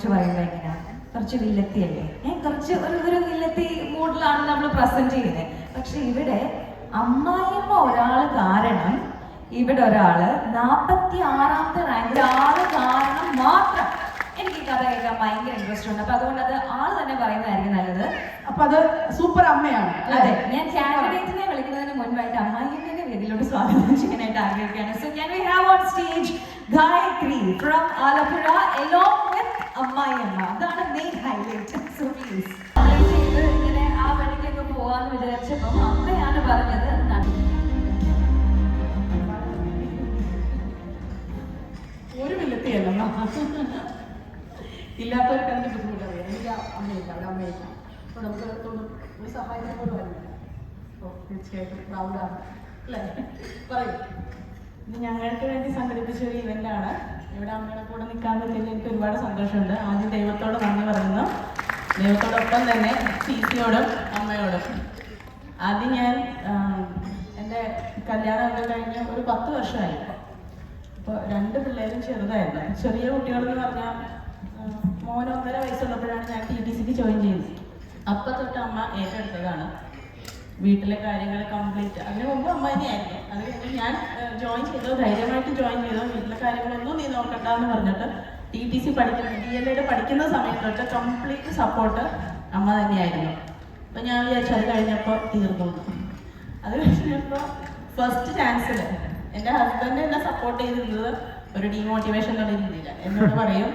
കുറിച്ച് പറയുമ്പോൾ എങ്ങനെയാ? കുറച്ച് വില്ലത്തിയല്ലേ? ഏഹ് കുറച്ച് ഒരു ഒരു വില്ലത്തി മൂഡിലാണ് നമ്മൾ പ്രസന്റ് ചെയ്യുന്നത് പക്ഷെ ഇവിടെ അമ്മായിയമ്മ ഒരാൾ കാരണം ഇവിടെ ഒരാൾ നാപ്പത്തി ആറാമത്തെ റാങ്ക് ആൾ കാരണം മാത്രം എനിക്ക് ഈ കഥ കേൾക്കാൻ ഭയങ്കര ഇൻട്രസ്റ്റ് ഉണ്ട്. അപ്പൊ അതുകൊണ്ട് അത് ആൾ തന്നെ പറയുന്നതായിരിക്കും നല്ലത്. അപ്പൊ അത് സൂപ്പർ അമ്മയാണ്. അതെ ഞാൻ കാൻഡിഡേറ്റിനെ വിളിക്കുന്നതിന് മുൻപായിട്ട് അമ്മായിയമ്മേനെ വേദിയിലോട്ട് സ്വാഗതം ചെയ്യാനായിട്ട് ആഗ്രഹിക്കുകയാണ്. So can we have on stage Gayathri from Alappuzha along അമ്മായിയമ്മ. അതാണ് മെയിൻ ഹൈലൈറ്റ് സോ പ്ലീസ് ഇങ്ങനെ ആ വഴിക്കൊക്കെ പോവാന്ന് വിചാരിച്ചപ്പം അമ്മയാണ് പറഞ്ഞത് "നട- ഒരു വില്ലത്തിയല്ല ഇല്ലാത്തവർക്ക് അതിന്റെ ബുദ്ധിമുട്ടറിയാം? എനിക്ക് അമ്മയില്ല അവിടെ അമ്മയില്ല. അപ്പൊ നമുക്ക് ഒരു സഹായത്തെ പോലും അറിയില്ല അപ്പോൾ തീർച്ചയായിട്ടും പ്രൗഡാണ് അല്ലേ? പറയൂ. ഇത് ഞങ്ങൾക്ക് വേണ്ടി സംഘടിപ്പിച്ച ഒരു ഇവന്റാണ് ഇവിടെ അമ്മയുടെ കൂടെ നിൽക്കാൻ പറ്റിയതിൽ എനിക്ക് ഒരുപാട് സന്തോഷമുണ്ട്. ആദ്യം ദൈവത്തോട് നന്ദി പറയുന്നു. ദൈവത്തോടൊപ്പം തന്നെ ചീച്ചിയോടും അമ്മയോടും. ആദ്യം ഞാൻ എന്റെ കല്യാണം കല്യാണമൊക്കെ കഴിഞ്ഞ് ഒരു പത്ത് വർഷമായി. അപ്പോൾ രണ്ട് പിള്ളേരും ചെറുതായിരുന്നു. ചെറിയ കുട്ടികളെന്ന് പറഞ്ഞാൽ മോൻ ഒന്നര വയസ്സുള്ളപ്പോഴാണ് ഞാൻ ടി ടി സിക്ക് ജോയിൻ ചെയ്തത് അപ്പം തൊട്ട് അമ്മ ഏറ്റെടുത്തതാണ്. വീട്ടിലെ കാര്യങ്ങൾ കംപ്ലീറ്റ് അതിന് മുമ്പ് അമ്മ തന്നെയായിരുന്നു അത് ഞാൻ ജോയിൻ ചെയ്തോ. ധൈര്യമായിട്ട് ജോയിൻ ചെയ്തോ. വീട്ടിലെ കാര്യങ്ങളൊന്നും നീ നോക്കണ്ട എന്ന് പറഞ്ഞിട്ട് ടി ടി സി പഠിക്കുന്ന ഡി എൽ എഡ് പഠിക്കുന്ന സമയത്ത് തൊട്ട് കംപ്ലീറ്റ് സപ്പോർട്ട് അമ്മ തന്നെയായിരുന്നു. അപ്പം ഞാൻ വിചാരിച്ചു അത് കഴിഞ്ഞപ്പോൾ തീർന്നു. അത് കഴിഞ്ഞപ്പോൾ ഫസ്റ്റ് ചാൻസിൽ എന്റെ ഹസ്ബൻഡ് എന്നെ സപ്പോർട്ട് ചെയ്തിരുന്നത് ഒരു ഡീമോട്ടിവേഷൻ എന്നുള്ള രീതിയില്ല എന്നോട് പറയും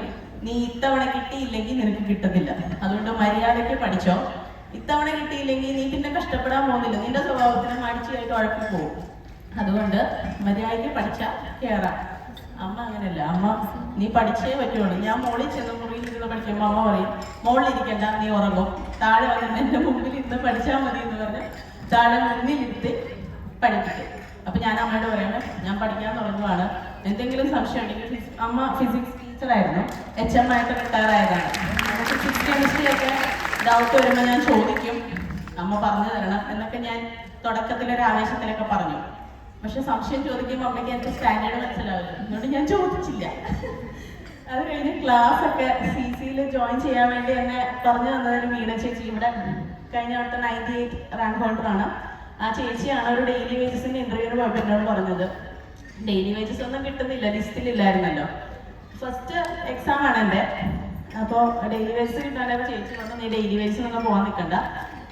നീ ഇത്തവണ കിട്ടിയില്ലെങ്കിൽ നിനക്ക് കിട്ടത്തില്ല അതുകൊണ്ട് മര്യാദയ്ക്ക് പഠിച്ചോ. ഇത്തവണ കിട്ടിയില്ലെങ്കിൽ നീ പിന്നെ കഷ്ടപ്പെടാൻ പോകുന്നില്ല. നിന്റെ സ്വഭാവത്തിന് മടിച്ചായിട്ട് ഉഴപ്പി പോകും അതുകൊണ്ട് മര്യാദയ്ക്ക് പഠിച്ച കയറാം അമ്മ അങ്ങനെയല്ല. അമ്മ നീ പഠിച്ചേ പറ്റുള്ളൂ. ഞാൻ മോളിൽ ചെന്ന് മുറിയിൽ ഇരുന്ന് പഠിക്കുമ്പോൾ അമ്മ പറയും മോളിൽ ഇരിക്കണ്ട നീ ഉറങ്ങും. താഴെ വന്നിട്ട് എന്റെ മുമ്പിൽ ഇരുന്ന് പഠിച്ചാൽ മതി എന്ന് പറഞ്ഞ് താഴെ മുന്നിലിരുത്തി പഠിപ്പിക്കും. അപ്പൊ ഞാൻ അമ്മയോട് പറയുമ്പോൾ ഞാൻ പഠിക്കാൻ തുടങ്ങുവാണ്. എന്തെങ്കിലും സംശയം ഉണ്ടെങ്കിൽ അമ്മ ഫിസിക്സ് ടീച്ചറായിരുന്നു. എച്ച് എം ആയിട്ട് റിട്ടയർ ആയതാണ്. ഫിസിക്സ് കെമിസ്ട്രി ഒക്കെ ഡൗട്ട് വരുമ്പോൾ ഞാൻ ചോദിക്കും. അമ്മ പറഞ്ഞു തരണം എന്നൊക്കെ ഞാൻ തുടക്കത്തിലൊരു ആവേശത്തിലൊക്കെ പറഞ്ഞു. പക്ഷെ സംശയം ചോദിക്കുമ്പോൾ അമ്മയ്ക്ക് എന്റെ സ്റ്റാൻഡേർഡ് മനസ്സിലാവില്ല. അതുകൊണ്ട് ഞാൻ ചോദിച്ചില്ല. അത് കഴിഞ്ഞ് ക്ലാസ് ഒക്കെ സി സിയിൽ ജോയിൻ ചെയ്യാൻ വേണ്ടി എന്നെ പറഞ്ഞു തന്നതിന് വീണ ചേച്ചി ഇവിടെ. കഴിഞ്ഞ വട്ടം നയന്റി എയ്റ്റ് റാങ്ക് ഹോൾഡറാണ് ആ ചേച്ചിയാണ് ഒരു ഡെയിലി വേജസിന്റെ ഇന്റർവ്യൂവിന് പോയപ്പോൾ എന്നോട് പറഞ്ഞത്. ഡെയിലി വേജസ് ഒന്നും കിട്ടുന്നില്ല ലിസ്റ്റിലില്ലായിരുന്നല്ലോ ഫസ്റ്റ് എക്സാം ആണ് എന്റെ അപ്പോൾ ഡെയിലി വേജസ് കിട്ടാനായപ്പോൾ ചേച്ചി പറഞ്ഞു നീ ഡെയിലി വേജസിനൊന്നും പോകാൻ നിൽക്കണ്ട.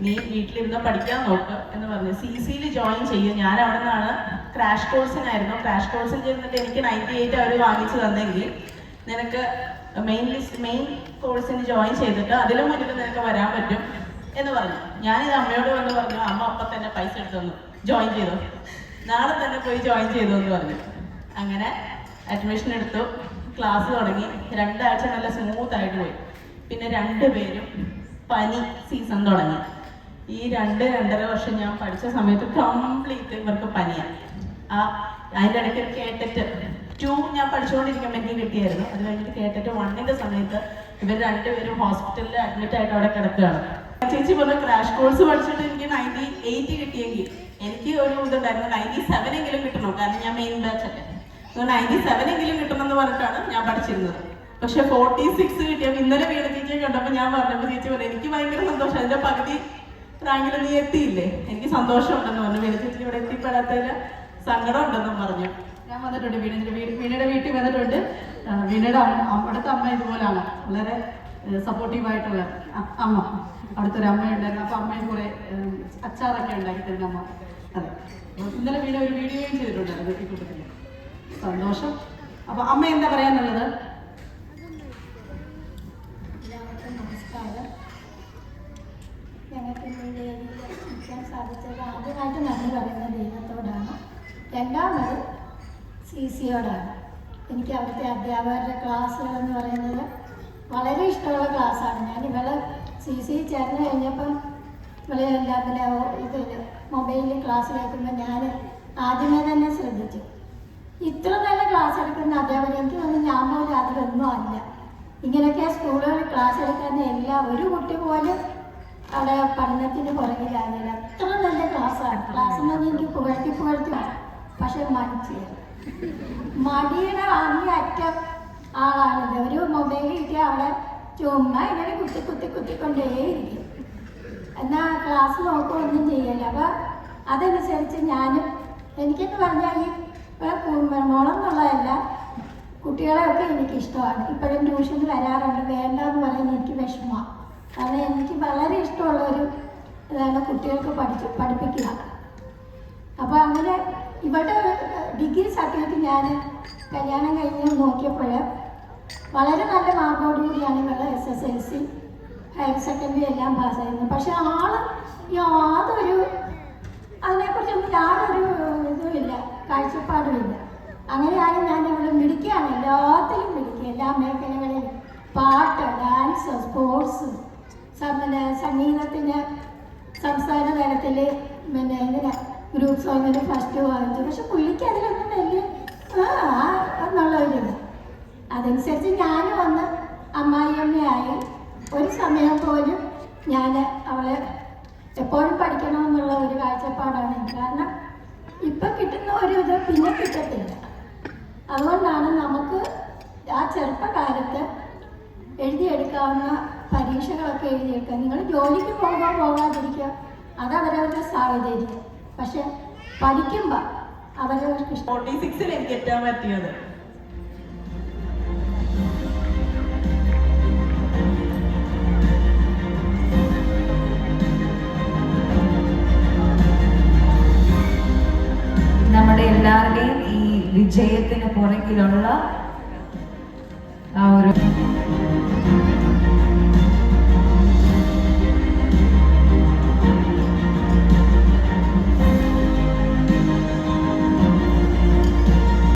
നീ വീട്ടിലിരുന്ന് പഠിക്കാൻ നോക്ക് എന്ന് പറഞ്ഞു. സി സിയിൽ ജോയിൻ ചെയ്യും. ഞാൻ അവിടെ നിന്നാണ് ക്രാഷ് കോഴ്സിനായിരുന്നു ക്രാഷ് കോഴ്സിൽ ചെന്നിട്ട് എനിക്ക് നയന്റി എയ്റ്റ് അവർ വാങ്ങിച്ചു തന്നെങ്കിൽ നിനക്ക് മെയിൻ ലിസ്റ്റ് മെയിൻ കോഴ്സിന് ജോയിൻ ചെയ്തിട്ട് അതിലും മുന്നിൽ നിനക്ക് വരാൻ പറ്റും എന്ന് പറഞ്ഞു. ഞാൻ ഞാനിത് അമ്മയോട് വന്ന് പറഞ്ഞു അമ്മ അപ്പം തന്നെ പൈസ എടുത്തു തന്നു ജോയിൻ ചെയ്തു. നാളെ തന്നെ പോയി ജോയിൻ ചെയ്തു എന്ന് പറഞ്ഞു. അങ്ങനെ അഡ്മിഷൻ എടുത്തു. ക്ലാസ് തുടങ്ങി. രണ്ടാഴ്ച നല്ല സ്മൂത്ത് ആയിട്ട് പോയി. പിന്നെ രണ്ടുപേരും പനി സീസൺ തുടങ്ങി. ഈ രണ്ട് രണ്ടര വർഷം ഞാൻ പഠിച്ച സമയത്ത് കംപ്ലീറ്റ് ഇവർക്ക് പനിയാണ് ആ അതിന്റെ ഇടയ്ക്ക് കേട്ടിട്ട് ടു ഞാൻ പഠിച്ചുകൊണ്ടിരിക്കുമ്പോൾ എനിക്ക് കിട്ടിയായിരുന്നു. അത് കഴിഞ്ഞിട്ട് കേട്ടിട്ട് വണ്ണിന്റെ സമയത്ത് ഇവർ രണ്ടുപേരും ഹോസ്പിറ്റലിൽ അഡ്മിറ്റ് ആയിട്ട് അവിടെ കിടക്കുകയാണ്. ചേച്ചി പറഞ്ഞു ക്രാഷ് കോഴ്സ് പഠിച്ചിട്ട് എനിക്ക് നയന്റി എയ്റ്റ് കിട്ടിയെങ്കിൽ എനിക്ക് ഒരു ഇതുണ്ടായിരുന്നു നയന്റി സെവൻ എങ്കിലും കിട്ടണം. കാരണം ഞാൻ മെയിൻ ബാച്ച് നയന്റി സെവൻ എങ്കിലും കിട്ടണം എന്ന് പറഞ്ഞിട്ടാണ് ഞാൻ പഠിച്ചിരുന്നത്. പക്ഷെ ഫോർട്ടി സിക്സ് കിട്ടിയപ്പോൾ ഇന്നലെ വീണ ചേച്ചിയെ കണ്ടപ്പോൾ ഞാൻ പറഞ്ഞപ്പോൾ ചേച്ചി പറഞ്ഞു എനിക്ക് ഭയങ്കര സന്തോഷം. അതിന്റെ പകുതി റാങ്കിൽ നീ എത്തിയില്ലേ? എനിക്ക് സന്തോഷമുണ്ടെന്ന് പറഞ്ഞു. വീണ ചേച്ചി ഇവിടെ എത്തിപ്പെടാത്തതിൽ സങ്കടം ഉണ്ടെന്നും പറഞ്ഞു. ഞാൻ വന്നിട്ടുണ്ട് വീടിന്റെ വീട് വീണയുടെ വീട്ടിൽ വന്നിട്ടുണ്ട്. വീണയുടെ അവിടുത്തെ അമ്മ ഇതുപോലാണ്. വളരെ സപ്പോർട്ടീവ് ആയിട്ടുള്ള അമ്മ. അവിടുത്തെ ഒരു അമ്മയുണ്ടായിരുന്നു അപ്പം അമ്മയും കുറെ അച്ചാറൊക്കെ ഉണ്ടാക്കി തരുന്ന അമ്മ. അതെ. ഇന്നലെ വീണ ഒരു വീഡിയോയും ചെയ്തിട്ടുണ്ടായിരുന്നു ഈ കൂട്ടത്തിൽ സന്തോഷം. അപ്പൊ അമ്മ എന്താ പറയാനുള്ളത്? നമസ്കാരം. എനിക്ക് അവിടുത്തെ അധ്യാപകരുടെ ക്ലാസ്സുകൾ എന്ന് പറയുന്നത് വളരെ ഇഷ്ടമുള്ള ക്ലാസ്സാണ്. ഞാൻ ഇവൾ സി സി ചേർന്ന് കഴിഞ്ഞപ്പം ഇവളെ എല്ലാത്തിലെ ഇത് മൊബൈലിൽ ക്ലാസ് കേൾക്കുമ്പോൾ ഞാൻ ആദ്യമേ തന്നെ ശ്രദ്ധിച്ചു. ഇത്ര നല്ല ക്ലാസ് എടുക്കുന്ന അധ്യാപകർ എനിക്ക് തോന്നുന്നു ഞാൻ പോലും അതിലൊന്നും അല്ല. ഇങ്ങനെയൊക്കെ സ്കൂളുകളിൽ ക്ലാസ് എടുക്കുന്ന എല്ലാ ഒരു കുട്ടി പോലും അവിടെ പഠനത്തിന് പുറകിലാകില്ല. അത്ര നല്ല ക്ലാസ്സാണ് ക്ലാസ് എന്ന് എനിക്ക് പുകഴ്ത്തി പുകഴ്ത്തി. പക്ഷെ മടിച്ച് മടിയുടെ അങ്ങേ അറ്റം ആളാണിത് ഒരു മൊബൈൽ കിട്ടിയാൽ അവിടെ ചുമ്മാ ഇങ്ങനെ കുത്തി കുത്തി കുത്തിക്കൊണ്ടേയിരിക്കും എന്നാ ക്ലാസ് നോക്കുകയൊന്നും ചെയ്യല്ല. അപ്പം അതനുസരിച്ച് ഞാനും എനിക്കെന്ന് പറഞ്ഞാൽ ഈ മോളെന്നുള്ളതല്ല കുട്ടികളെയൊക്കെ എനിക്ക് ഇഷ്ടമാണ്. ഇപ്പോഴും ട്യൂഷന് വരാറുണ്ട്. വേണ്ട എന്ന് പറയുന്നത് എനിക്ക് വിഷമമാണ് കാരണം എനിക്ക് വളരെ ഇഷ്ടമുള്ള ഒരു ഇതാണ് കുട്ടികൾക്ക് പഠിച്ച് പഠിപ്പിക്കുക. അപ്പോൾ അങ്ങനെ ഇവിടെ ഡിഗ്രി സർട്ടിഫിക്കറ്റ് ഞാൻ കല്യാണം കഴിഞ്ഞ് നോക്കിയപ്പോൾ വളരെ നല്ല മാർക്കോടുകൂടിയാണ് ഇവിടെ S S L C higher secondary എല്ലാം പാസ്സായിരുന്നു പക്ഷെ ആൾ യാതൊരു അതിനെക്കുറിച്ചൊന്നും യാതൊരു കാഴ്ചപ്പാടുമില്ല. അങ്ങനെയാണ് ഞാൻ ഇവിടെ മിടിക്കുകയാണ് എല്ലാത്തിലും മിടിക്കുക എല്ലാ മേഖലകളിലും പാട്ട് ഡാൻസ് സ്പോർട്സ് പിന്നെ സംഗീതത്തിന് സംസ്ഥാന തലത്തിൽ പിന്നെ ഇതിന് ഗ്രൂപ്പ് സോങ്ങിന് ഫസ്റ്റ് വാങ്ങിച്ചു പക്ഷെ പുള്ളിക്ക് അതിലൊന്നും വലിയ ആ അതനുസരിച്ച് ഞാനും വന്ന് അമ്മായിയമ്മയായി ഒരു സമയം പോലും ഞാൻ അവളെ എപ്പോഴും പഠിക്കണമെന്നുള്ള ഒരു കാഴ്ചപ്പാടാണ്. കാരണം ഇപ്പം കിട്ടുന്ന ഒരു ഇത് പിന്നെ കിട്ടത്തില്ല. അതുകൊണ്ടാണ് നമുക്ക് ആ ചെറുപ്പകാലത്ത് എഴുതിയെടുക്കാവുന്ന പരീക്ഷകളൊക്കെ എഴുതിയെടുക്കുക. നിങ്ങൾ ജോലിക്ക് പോകാൻ പോകാതിരിക്കുക. അവരവരുടെ സാഹചര്യം പക്ഷെ പഠിക്കുമ്പോൾ അവരവർക്ക് ഫോർട്ടി സിക്സിൽ എനിക്ക് എത്താൻ പറ്റിയത്. എല്ലാവരുടെയും ഈ